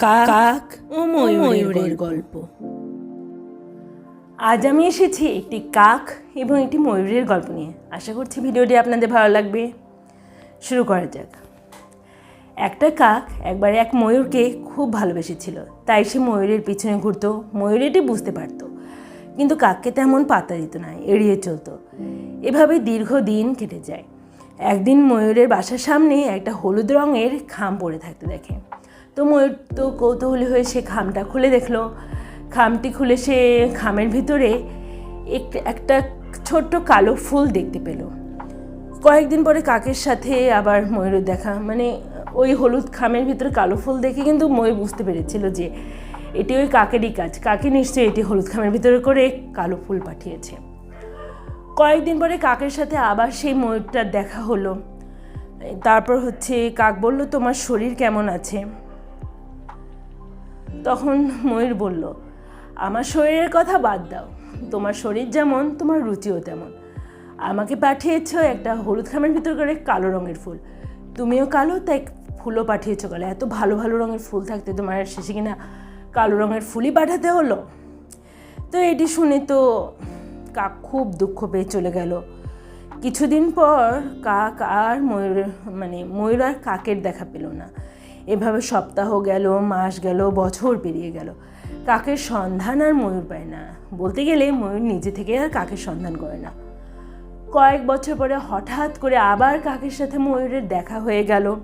কাক ও ময়ূরের গল্প। আজ আমি এসেছি একটি কাক এবং একটি ময়ূরের গল্প নিয়ে। আশা করছি ভিডিওটি আপনাদের ভালো লাগবে। শুরু করা যাক। একটা কাক একবার এক ময়ূরকে খুব ভালোবেসেছিল। তাই সে ময়ূরের পিছনে ঘুরত ময়ূর এটি বুঝতে পারতো। কিন্তু কাককে তেমন পাতা দিত না এড়িয়ে চলতো। এভাবে দীর্ঘদিন কেটে যায়। একদিন ময়ূরের বাসার সামনে একটা হলুদ রঙের খাম পড়ে থাকতে দেখে। তো ময়ূর তো কৌতূহলী হয়ে সে খামটা খুলে দেখল। খামটি খুলে সে খামের ভিতরে এক- একটা ছোট্ট কালো ফুল দেখতে পেল। কয়েকদিন পরে কাকের সাথে আবার ময়ূরের দেখা। মানে ওই হলুদ খামের ভিতরে কালো ফুল দেখে কিন্তু ময়ূর বুঝতে পেরেছিল যে এটি ওই কাকেরই কাজ। কাকে নিশ্চয়ই এটি হলুদ খামের ভিতরে করে কালো ফুল পাঠিয়েছে। কয়েকদিন পরে কাকের সাথে আবার সেই ময়ূরটার দেখা হলো। তারপর হচ্ছে কাক বলল, তোমার শরীর কেমন আছে? তখন ময়ূর বলল, আমার শরীরের কথা বাদ দাও। তোমার শরীর যেমন, তোমার রুচিও তেমন। আমাকে পাঠিয়েছ একটা হলুদ খামের ভিতর করে কালো রঙের ফুল। তুমিও কালো, তাই ফুলও পাঠিয়েছো কালো। এত ভালো ভালো রঙের ফুল থাকতে তোমার শেষে কিনা কালো রঙের ফুলই পাঠাতে হলো? তো এটি শুনে তো কাক খুব দুঃখ পেয়ে চলে গেল। কিছুদিন পর কাক আর ময়ূর মানে ময়ূর আর কাকের দেখা পেল না। এভাবে সপ্তাহ গেল, মাস গেল, বছর পেরিয়ে গেল। কাকের সন্ধান আর ময়ূর পায় না। বলতে গেলে ময়ূর নিজে থেকে আর কাকের সন্ধান করে না। কয়েক বছর পরে হঠাৎ করে আবার কাকের সাথে ময়ূরের দেখা হয়ে গেল।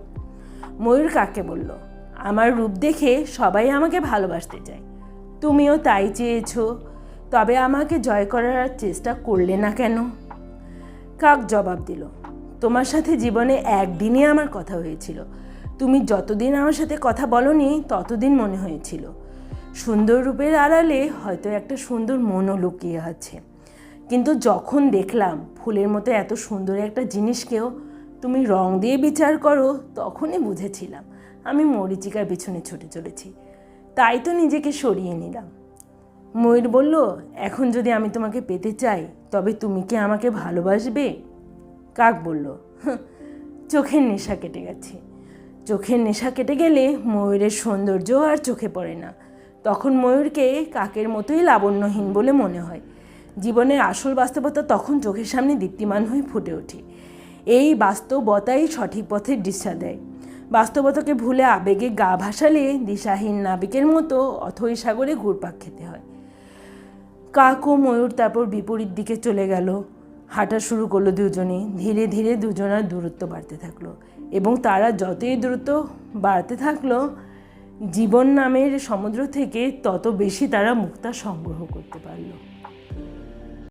ময়ূর কাকে বলল, আমার রূপ দেখে সবাই আমাকে ভালোবাসতে চায়। তুমিও তাই চেয়েছ, তবে আমাকে জয় করার চেষ্টা করলে না কেন? কাক জবাব দিল, তোমার সাথে জীবনে একদিনই আমার কথা হয়েছিল। তুমি যতদিন আমার সাথে কথা বলনি ততদিন মনে হয়েছিল। সুন্দর রূপের আড়ালে হয়তো একটা সুন্দর মনও লুকিয়ে আছে। কিন্তু যখন দেখলাম ফুলের মতো এত সুন্দর একটা জিনিসকেও তুমি রং দিয়ে বিচার করো তখনই বুঝেছিলাম আমি মরিচিকার পিছনে ছুটে চলেছি। তাই তো নিজেকে সরিয়ে নিলাম। ময়ূর বলল এখন যদি আমি তোমাকে পেতে চাই তবে তুমি কি আমাকে ভালোবাসবে? কাক বলল "হাহ, চোখের নেশা কেটে গেছে। চোখের নেশা কেটে গেলে ময়ূরের সৌন্দর্য আর চোখে পড়ে না। তখন ময়ূরকে কাকের মতোই লাবণ্যহীন বলে মনে হয়। জীবনের আসল বাস্তবতা তখন চোখের সামনে দীপ্তিমান হয়ে ফুটে ওঠে। এই বাস্তবতাই সঠিক পথের দিশা দেয়। বাস্তবতাকে ভুলে আবেগে গা ভাসালে দিশাহীন নাবিকের মতো অথই সাগরে ঘুরপাক খেতে হয়। কাক ও ময়ূর তারপর বিপরীত দিকে চলে গেল। হাঁটা শুরু করল দুজনে ধীরে ধীরে দুজনার দূরত্ব বাড়তে থাকল এবং তারা যতই দূরত্ব বাড়তে থাকল, জীবন নামের সমুদ্র থেকে তত বেশি তারা মুক্তা সংগ্রহ করতে পারল।